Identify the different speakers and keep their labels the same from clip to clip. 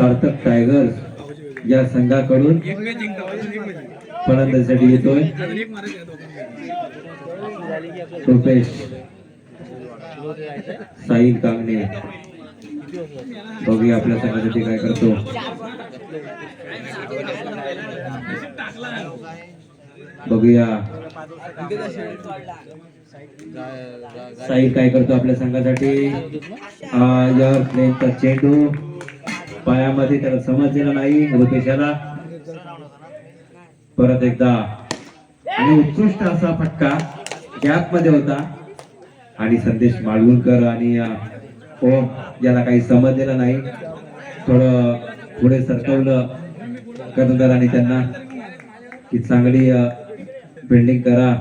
Speaker 1: सार्थक tigers या संघाकडून फलंदाजीसाठी येतोय. रुपेश साहिल कांगणे. बघूया आपल्या संघासाठी काय करतो. बघूया. साहिल काय करतो आपल्या संघासाठी? या प्लेनचा चेंडू. पायामध्ये त्याला समजलेला नाही रुपेशाला. परत एकदा. आणि उत्कृष्ट असा फटका गॅपमध्ये होता. आणि संदेश माळगुणकर आणि ओम याला काही समजलेला नाही थोडं पुढे सरकवलं कर्णधाराने त्यांना की चांगली बिल्डिंग करा.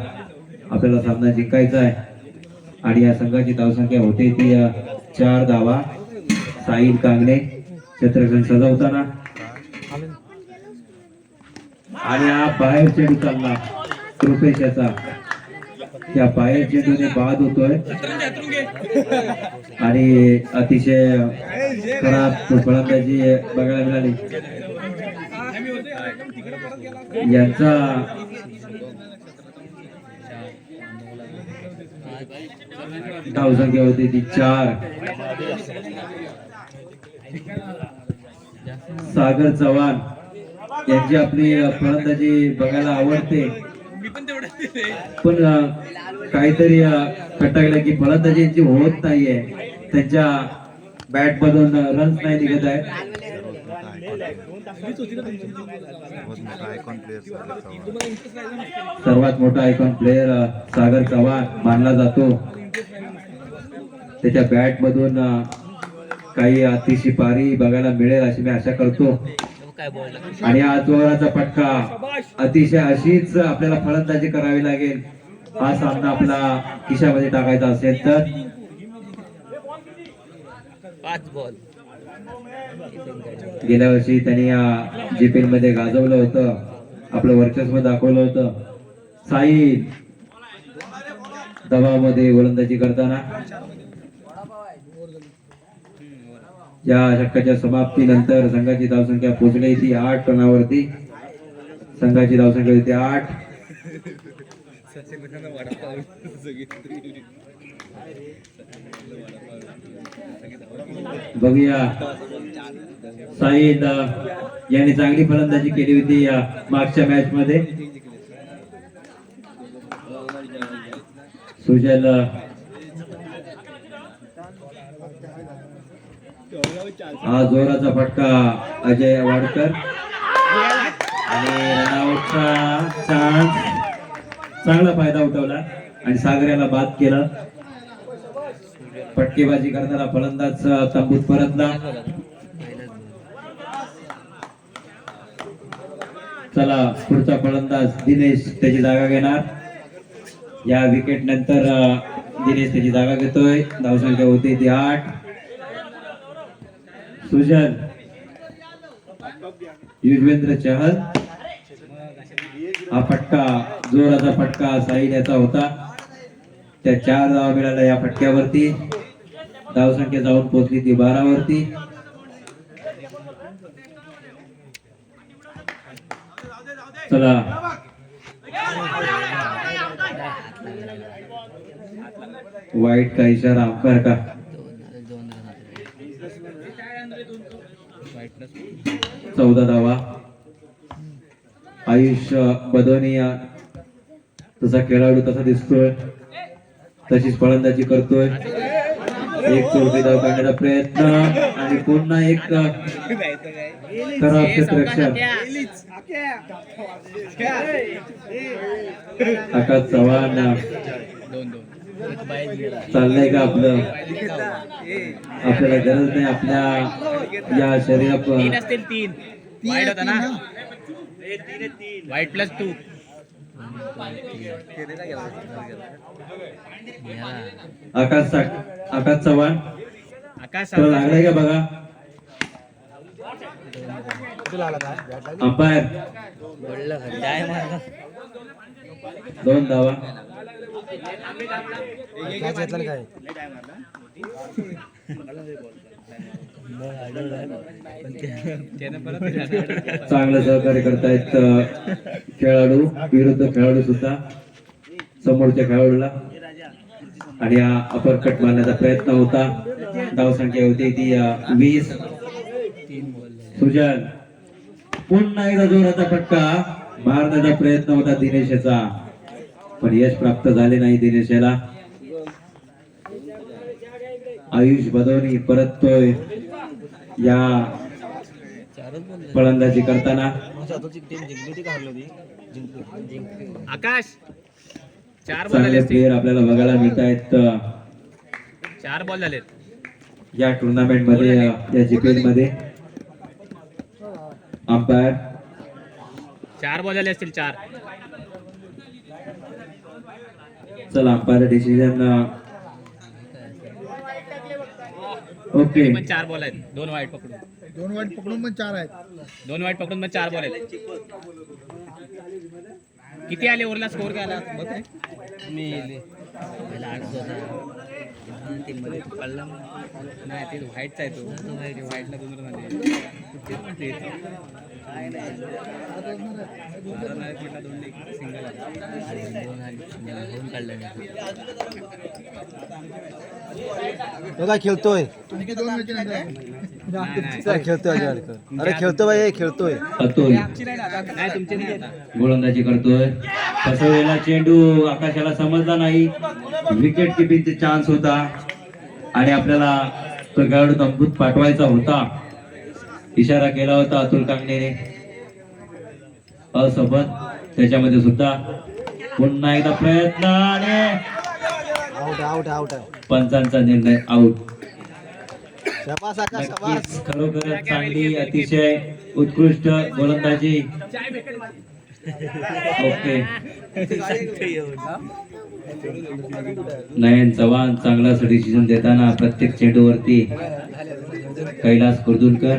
Speaker 1: आपल्याला सामना जिंकायचा आहे. आणि या संघाची धावसंख्या होते ती चार धावा. साईल कांगणे. क्षेत्रक्षण सजवताना. आणि हा बाहेर चेंडू चालला रुपेश याचा त्या बाहेर चेंडूने बाद होतोय आणि अतिशय खराब फलंदाजी बघायला मिळाली. यांचा धावसंख्या होती ती चार. सागर चव्हाण यांची आपली फलंदाजी बघायला आवडते. पण काहीतरी अं, की फलंदाजी यांची होत नाहीये. त्यांच्या बॅट मधून रन्स नाही निघत आहे सर्वात मोठा आयकॉन प्लेयर सागर चव्हाण मानला जातो. त्याच्या बॅट मधून काही अतिशय पारी बघायला मिळेल अशी मी आशा करतो. आणि हा जोराचा फटका. अतिशय अशीच आपल्याला फलंदाजी करावी लागेल. हा सामना आपला खिशामध्ये टाकायचा असेल तर. गेल्या वर्षी त्यांनी या जीपीएलमध्ये गाजवलं होतं. आपलं वर्चस्व दाखवलं होतं. साई दबावामध्ये गोलंदाजी करताना. या षटकाच्या समाप्तीनंतर संघाची धावसंख्या पोहोचली ती आठ रनावरती. संघाची धावसंख्या होती आठ. बघूया. साईद यांनी चांगली फलंदाजी केली होती या मागच्या मॅच मध्ये सुजल हा जोराचा फटका अजय वाडकर. आणि रनआउटचा चान्स. चांगला फायदा उठवला आणि सागऱ्याला बाद केला. फटकेबाजी करताना फलंदाज तंबूत परतला चला पुढचा फलंदाज दिनेश त्याची जागा घेणार. या विकेट नंतर दिनेश त्याची जागा घेतोय. धावसंख्या होती ती आठ. सुजन युजवेंद्र चहल हा फटका जोराचा फटका साईन याचा होता. त्या चार धावा मिळाल्या या फटक्यावरती. धावसंख्या जाऊन पोहोचली ती बारावरती. चला. वाईट का इशारा अंकार का
Speaker 2: दोन वाईट प्लस
Speaker 1: चौदा धावा आयुष बदोनिया तसा खेळाडू तसा दिसतोय. तशीच फलंदाजी करतोय. एक चौथी धाव काढण्याचा प्रयत्न. आणि पुन्हा एक खराब क्षेत्ररक्षण. आकाश चव्हाण. चाललंय का आपलं? आपल्याला गरज नाही आपल्या या शरीरा
Speaker 2: तीन वाईट होता ना वाईट प्लस टू
Speaker 1: आकाश आकाश चव्हाण
Speaker 2: आकाश
Speaker 1: तुला लागलाय का बघा अंपायर
Speaker 2: काय
Speaker 1: दोन धावा
Speaker 2: परत
Speaker 1: चांगलं सहकार्य करतायत खेळाडू विरुद्ध खेळाडू सुद्धा समोरच्या खेळाडूला. आणि हा अपर कट मारण्याचा प्रयत्न होता. धावसंख्या होती ती वीस. सुजन पुन्हा एकदा जोराचा फटका. मारण्याचा प्रयत्न होता दिनेशचा. पण यश प्राप्त झाले नाही दिनेशाला. आयुष बदवणी परततोय. या फलंदाजी करताना.
Speaker 2: आकाश चार बॉल
Speaker 1: चांगले
Speaker 2: झाले
Speaker 1: प्लेअर आपल्याला बघायला मिळत आहेत
Speaker 2: चार बॉल झालेत.
Speaker 1: या टुर्नामेंटमध्ये या जीपीएलमध्ये. अंपायर
Speaker 2: चार बॉल झाले असतील चार.
Speaker 1: चला अंपायर डिसिजन ओके.
Speaker 2: पण चार बॉल आहेत. दोन वाईट पकडून.
Speaker 3: दोन वाईट पकडून पण चार आहेत.
Speaker 2: दोन वाईट पकडून पण चार बॉल आहेत. किती आले ओव्हरला स्कोर काय आला? बघ. रे. मी मध्ये पडला. नाही ते व्हाईटचा आहे तो. व्हाईटला दोन आले तेच म्हटले काय नाही. दोन आहेत म्हटलं दोन सिंगल
Speaker 4: तो काय खेळतोय?
Speaker 3: दोन
Speaker 4: खेळतोय अरे खेळतोय बाई हे खेळतोय.
Speaker 1: अतुल
Speaker 2: नाही तुमचे नाही आता.
Speaker 1: गोलंदाजी करतोय. फसवलेला चेंडू आकाशाला समजला नाही. विकेट किपिंगचे चान्स होता. आणि आपल्याला तो खेळाडू तंबूत पाठवायचा होता. इशारा केला होता अतुल कांगणेने. असोबत त्याच्यामध्ये सुद्धा पुन्हा एकदा प्रयत्न आणि
Speaker 4: आउट आउट आउट आहे
Speaker 1: पंचांचा निर्णय आऊट नक्कीच खरोखरच चांगली अतिशय उत्कृष्ट गोलंदाजी. ओके. नयन चव्हाण चांगला डिसिजन देताना प्रत्येक चेंडूवरती कैलास कुर्दुलकर.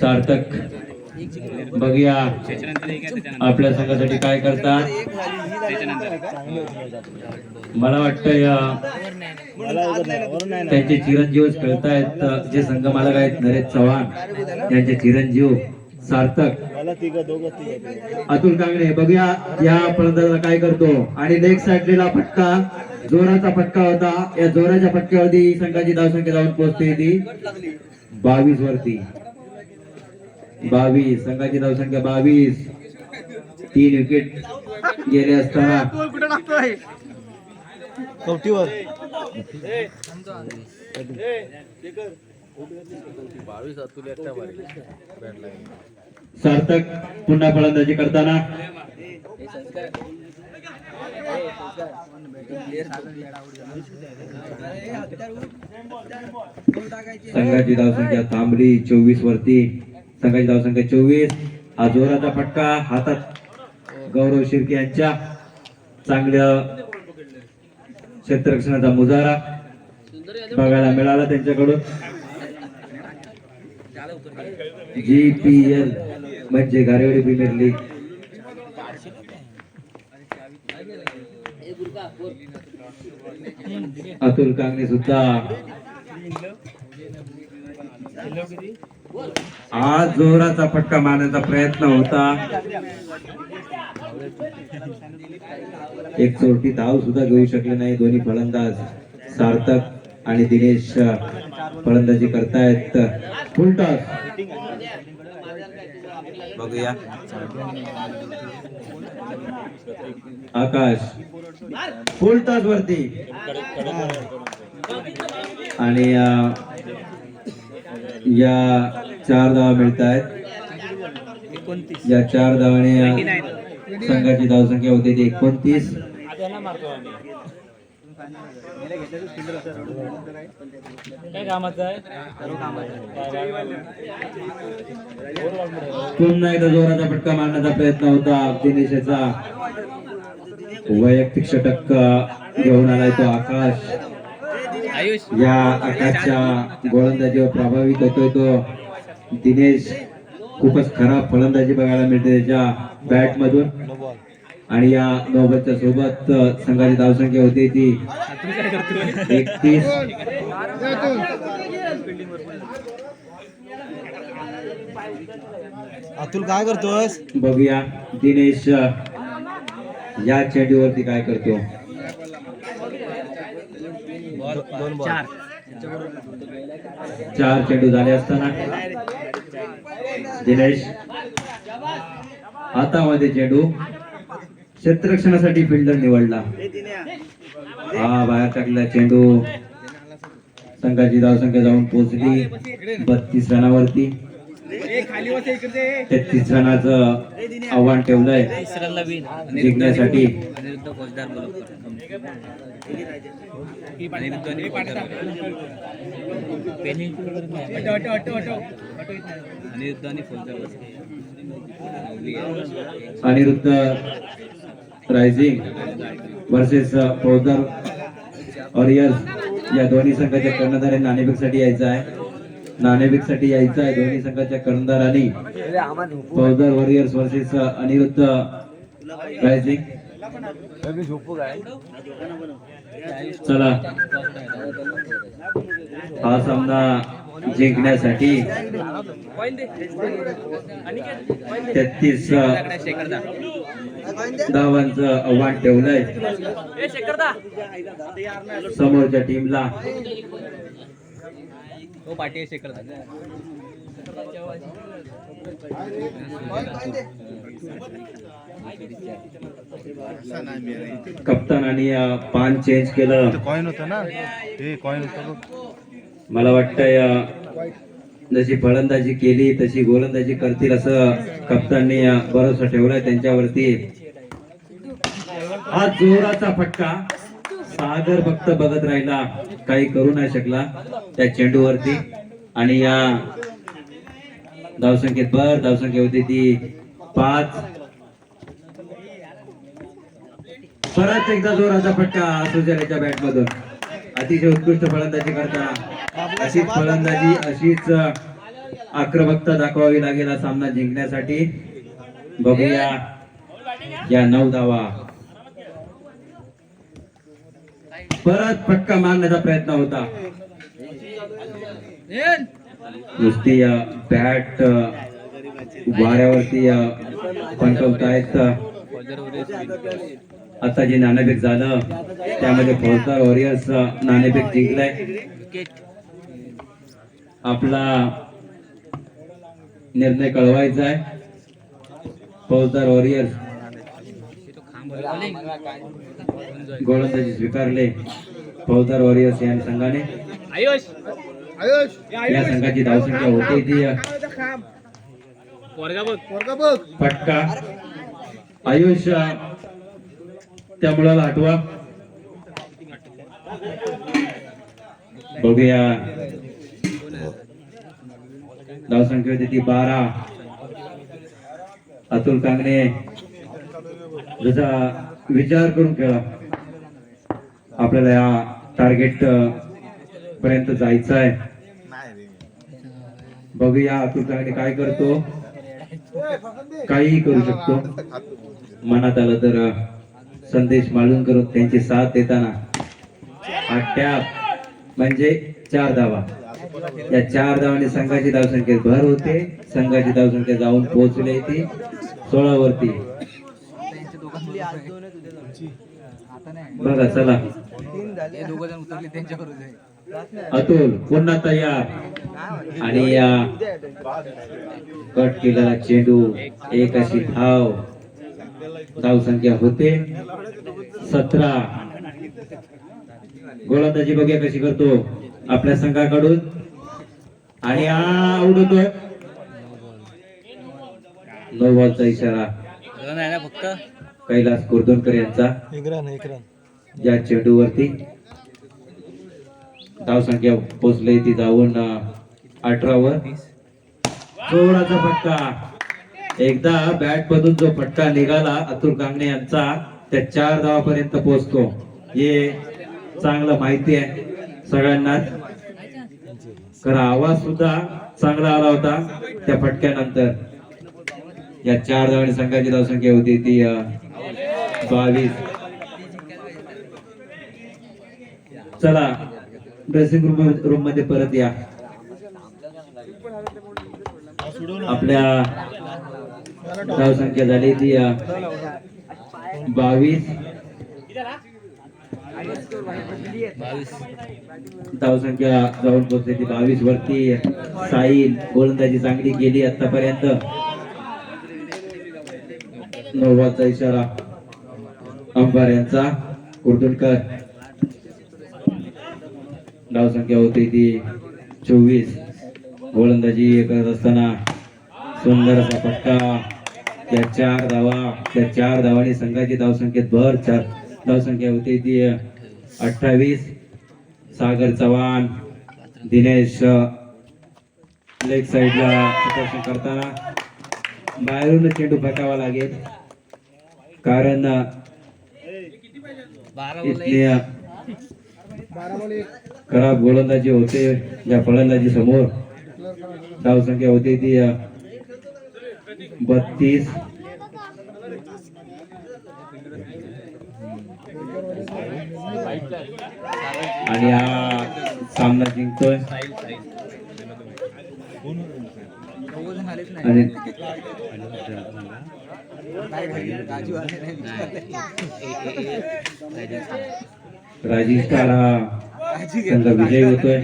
Speaker 1: सार्थक. बघूया. आपल्या संघासाठी काय करतात? मला वाटतं या त्यांचे चिरंजीवच खेळतायत. जे संघ मालक आहेत नरेश चव्हाण त्यांचे चिरंजीव सार्थक. अतुल कांगणे बघूया या फलंदाजाला काय करतो. आणि लेग साईडला फटका जोराचा फटका होता. या जोराच्या फटक्यावरती संघाची धावसंख्या जाऊन पोहोचते ती बावीस वरती बावीस संघाची धावसंख्या बावीस. तीन विकेट गेले असताना.
Speaker 4: कवटीवर.
Speaker 1: सार्थक पुन्हा फलंदाजी करताना. संघाची धावसंख्या थांबली चोवीस वरती. संघाची धावसंख्या चोवीस. हा जोराचा फटका हातात गौरव शिर्के यांच्या. चांगल्या क्षेत्ररक्षणाचा मुजारा बघायला मिळाला त्यांच्याकडून. जी पी एल म्हणजे गारेवाडी प्रीमियर लीग. अतुल कांगणे सुद्धा. आज जोराचा फटका मारण्याचा प्रयत्न होता. एक चोरटी धाव सुद्धा घेऊ शकले नाही. दोन्ही फलंदाज सार्थक आणि दिनेश फलंदाजी करतायत. फुलटॉस बघूया. आकाश. फुल टॉस वरती आणि या चार धावा मिळत आहेत या चार धावाने संघाची धावसंख्या होते ती एकोणतीस. पुन्हा एकदा जोराचा फटका मारण्याचा प्रयत्न होता दिनेशाचा वैयक्तिक षटक घेऊन आलाय तो आकाश. या आकाशच्या गोलंदाजीवर प्रभावित होतोय तो दिनेश खूपच खराब फलंदाजी बघायला मिळते त्याच्या बॅट मधून आणि या नोबतच्या सोबत संघाची धावसंख्या होती ती एकतीस
Speaker 3: अतुल.
Speaker 4: काय करतोस
Speaker 1: बघूया दिनेश या चेंडूवरती काय करतो.
Speaker 2: चार.
Speaker 1: चार चेंडू झाले असताना. दिनेश. हातामध्ये चेंडू. क्षेत्ररक्षणासाठी फिल्डर निवडला. हा बाहेर टाकला चेंडू. संघाची धावसंख्या जाऊन पोहोचली. बत्तीस रनावरती. तेहतीस रनाचं आव्हान ठेवलंय. जिंकण्यासाठी.
Speaker 2: Aniruddha
Speaker 1: rising versus Faujdar warriors या दोन्ही संघाच्या कर्णधार नाणेफेकसाठी यायचं आहे. नाणेफेकसाठी यायचं आहे दोन्ही संघाच्या कर्णधारांनी फौजदार वॉरियर्स वर्सेस अनिरुद्ध रायझिंग. चला. हा सामना जिंकण्यासाठी तेहतीस धावांच आव्हान ठेवलंय. समोरच्या टीमला.
Speaker 2: शेखर
Speaker 1: कप्तानाने पान चेंज केलं.
Speaker 4: कॉइन होतं ना? हे कॉइन होतं.
Speaker 1: मला वाटतंय अं, जशी फलंदाजी केली तशी गोलंदाजी करतील असं कप्ताननी भरोसा ठेवलाय त्यांच्यावरती. हा जोराचा फटका. सागर फक्त बघत राहिला काही करू नाही शकला त्या चेंडूवरती. आणि या धावसंख्येत भर धावसंख्या होती ती पाच परत एकदा जोराचा फटका सुजल्याच्या बॅट मधून अतिशय उत्कृष्ट फलंदाजी करताना अशीच फलंदाजी अशीच आक्रमकता दाखवावी लागेल हा सामना जिंकण्यासाठी. बघूया या नऊ धावा. परत फटका मारण्याचा प्रयत्न होता. नुसती बॅट वाऱ्यावरती अ, आता जे नाणेफेक झालं त्यामध्ये फौजदार वॉरियर्स अ, नाणेफेक जिंकलाय. आपला निर्णय कळवायचा आहे फौजदार वॉरियर्स गोलंदाजी स्वीकारले. फौजदार वॉरियर्स या संघाने.
Speaker 2: आयुष!
Speaker 3: आयुष!
Speaker 1: या संघाची धावसंख्या होती ती अ,
Speaker 2: वर्गा बघ
Speaker 3: पोरगा बघ
Speaker 1: फटका आयुष अ, त्या मुलाला आठवा. बघूया. धावसंख्या होती ती बारा. अतुल कांगणे. जसा विचार करून खेळा. आपल्याला या टार्गेट पर्यंत जायचं आहे बघूया अतुल कांगणे काय करतो. काहीही करू शकतो. मनात आलं तर संदेश मालून करून त्यांची साथ देताना. हा टॅप म्हणजे चार धावा. या चार धावाने संघाची धावसंख्येत भर होते. संघाची धावसंख्या जाऊन पोहोचली ती सोळा वरती. बघा चला. अतुल पुन्हा तयार. आणि या कट केलेला चेंडू. एक अशी धाव. धाव संख्या होते. सतरा. गोलंदाजी बघूया कशी करतो आपल्या संघाकडून. आणि हा उडवतोय नऊ बॉलचा इशारा.
Speaker 2: फक्त
Speaker 1: कैलास कुर्दोनकर यांचा.
Speaker 4: एक रन एक रन
Speaker 1: या चेंडूवरती धावसंख्या पोचली ती जाऊन अठरावर. जोराचा फटका. एकदा बॅट मधून जो फटका निघाला अतुल कांगणे यांचा त्या चार धावापर्यंत पोहोचतो. हे चांगलं माहिती आहे सगळ्यांना. खरा आवाज सुद्धा चांगला आला होता त्या फटक्यानंतर. या चार धावाने संघाची धावसंख्या होती ती बावीस. चला ड्रेसिंग रूम रूममध्ये परत या. आपल्या धावसंख्या झाली ती बावीस. धावसंख्या जाऊन पोहोचली ती बावीस वरती. साईल गोलंदाजी चांगली केली आतापर्यंत. नोवाचा इशारा अंबार यांचा कुर्दुनकर धावसंख्या होती ती चोवीस. गोलंदाजी करत असताना सुंदर असा फटका त्या चार धावा त्या चार धावाने संघाची धावसंख्येत भर चार धावसंख्या होती. ती अठ्ठावीस सागर चव्हाण दिनेश लेग साईडला करताना बाहेरून चेंडू फेकावा लागेल. कारण खराब गोलंदाजी होते. या फलंदाजी समोर धावसंख्या होती ती बत्तीस. आणि हा सामना जिंकतोय. आणि राजेश कार हा संघ विजयी होतोय.